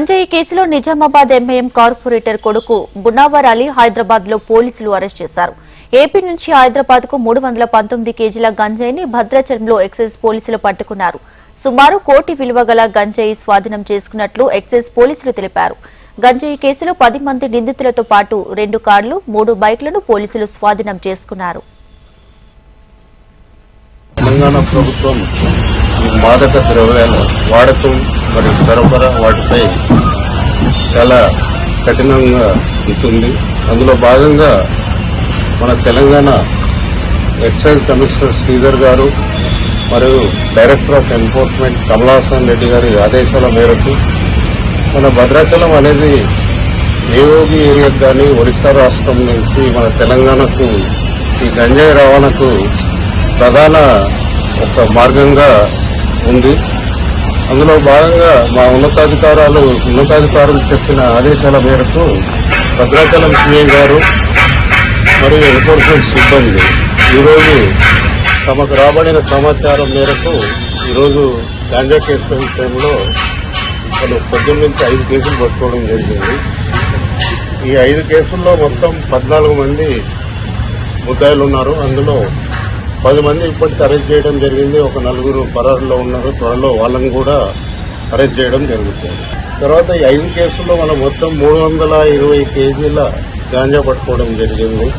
గంజాయి కేసులో Nizamabad MIM corporator కొడుకు బునావర్ అలీ హైదరాబాద్లో పోలీసులు అరెస్ట్ చేశారు. ఏపీ నుంచి హైదరాబాద్కు మూడు వందల పంతొమ్మిది కేజీల గంజాయిని భద్రాచలంలో ఎక్సైజ్ పోలీసులు పట్టుకున్నారు. సుమారు కోటి విలువ గల గంజాయి స్వాధీనం చేసుకున్నట్లు ఎక్సైజ్ పోలీసులు తెలిపారు. గంజాయి కేసులో పది మంది నిందితులతో పాటు రెండు కార్లు మూడు బైక్లను పోలీసులు స్వాధీనం చేసుకున్నారు. తెలంగాణ ప్రభుత్వం మాదక ద్రవ్యాల వాడకం మరియు సరఫరా వాటిపై చాలా కఠినంగా ఉంటుంది. అందులో భాగంగా మన తెలంగాణ ఎక్సైజ్ కమిషనర్ శ్రీధర్ గారు మరియు director of enforcement Kamalasan Reddy గారి ఆదేశాల మేరకు మన భద్రాచలం అనేది ఏఓబి ఏరియాకు కానీ ఒరిస్సా రాష్ట్రం నుంచి మన తెలంగాణకు ఈ గంజాయి రవాణాకు ప్రధాన ఒక మార్గంగా ఉంది. అందులో భాగంగా మా ఉన్నతాధికారాలు ఉన్నతాధికారులు చెప్పిన ఆదేశాల మేరకు భద్రాచలం సిఐ గారు మరియు ఎన్ఫోర్స్మెంట్ సిబ్బంది ఈరోజు తమకు రాబడిన సమాచారం మేరకు ఈరోజు క్యాండిడేట్ కేసు విషయంలో వాళ్ళు పొద్దున్న నుంచి ఐదు కేసులు పట్టుకోవడం జరిగింది. ఈ ఐదు కేసుల్లో మొత్తం పద్నాలుగు మంది ముద్దాయిలు ఉన్నారు అందులో పది మంది ఇప్పటికి అరెస్ట్ చేయడం జరిగింది. ఒక నలుగురు పరారులో ఉన్నారు. త్వరలో వాళ్ళని కూడా అరెస్ట్ చేయడం జరుగుతుంది. తర్వాత ఈ ఐదు కేసుల్లో మనం మొత్తం మూడు వందల ఇరవై కేజీల గాంజా పట్టుకోవడం జరిగింది.